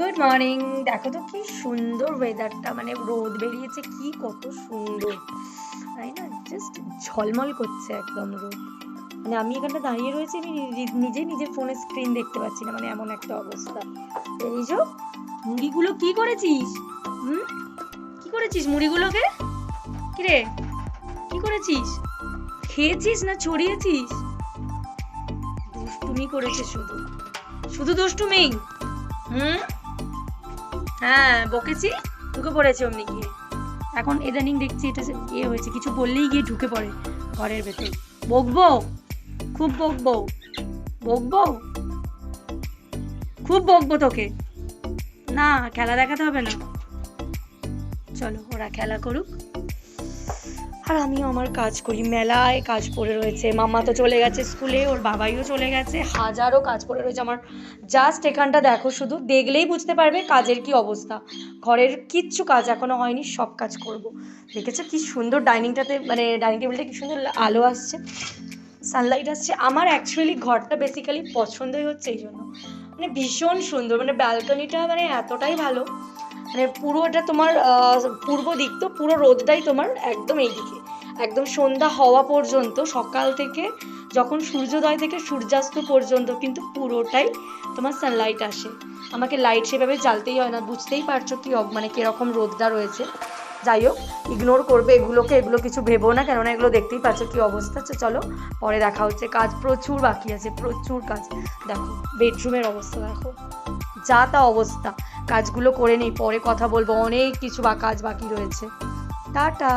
Good morning দেখো তো কি সুন্দর ওয়েদারটা মানে রোদ বেরিয়েছে, কি কত সুন্দর। তাই না? জাস্ট ঝলমল করছে একদম রোদ। মানে আমি এখানটা দাঁড়িয়ে রয়েছি, আমি নিজে নিজের ফোনের স্ক্রিন দেখতে পাচ্ছি না মানে এমন একটা অবস্থা। এই যে, মুড়িগুলো কি করেছিস? হুম? কি করেছিস মুড়িগুলোকে? কি রে কি করেছিস? খেয়েছিস না ছড়িয়েছিস? দুষ্টুমি করেছে শুধু। শুধু দুষ্টুমি? হুম? হ্যাঁ বকেছি, ঢুকে পড়েছে অমনি গিয়ে। এখন ইদানিং দেখছি এটা ইয়ে হয়েছে, কিছু বললেই গিয়ে ঢুকে পড়ে ঘরের ভেতর। বকবো, খুব বকবো বকবো, খুব বকবো তোকে। না, খেলা দেখাতে হবে না। চলো, ওরা খেলা করুক। আর আমিও আমার কাজ করি, মেলায় কাজ পড়ে রয়েছে। মামা তো চলে গেছে স্কুলে, ওর বাবাইও চলে গেছে, হাজারো কাজ পড়ে রয়েছে আমার। জাস্ট এখানটা দেখো শুধু, দেখলেই বুঝতে পারবে কাজের কি অবস্থা। ঘরের কিচ্ছু কাজ এখনও হয়নি, সব কাজ করব। দেখেছ কি সুন্দর ডাইনিংটাতে মানে ডাইনিং টেবিলটা কি সুন্দর আলো আসছে সানলাইট আসছে। আমার অ্যাকচুয়ালি ঘরটা বেসিক্যালি পছন্দই হচ্ছে এই জন্য। মানে ভীষণ সুন্দর মানে ব্যালকনিটা মানে এতটাই ভালো। মানে পুরোটা তোমার পূর্ব দিক তো পুরো রোদটাই তোমার একদম এইদিকে। একদম সন্ধ্যা হওয়া পর্যন্ত, সকাল থেকে যখন সূর্যোদয় থেকে সূর্যাস্ত পর্যন্ত কিন্তু পুরোটাই তোমার সানলাইট আসে। আমাকে লাইট সেভাবে জ্বালতেই হয় না, বুঝতেই পারছ কি মানে কীরকম রোদটা রয়েছে। যাই হোক ইগনোর করবে এগুলোকে, এগুলো কিছু ভেবো না, কেননা এগুলো দেখতেই পাচ্ছ কি অবস্থা। তো চলো, পরে দেখা হচ্ছে। কাজ প্রচুর বাকি আছে, প্রচুর কাজ। দেখো বেডরুমের অবস্থা, দেখো। যা তা অবস্থা। কাজগুলো করে নেই পরে কথা বলব অনেক কিছু বা কাজ বাকি রয়েছে। টাটা।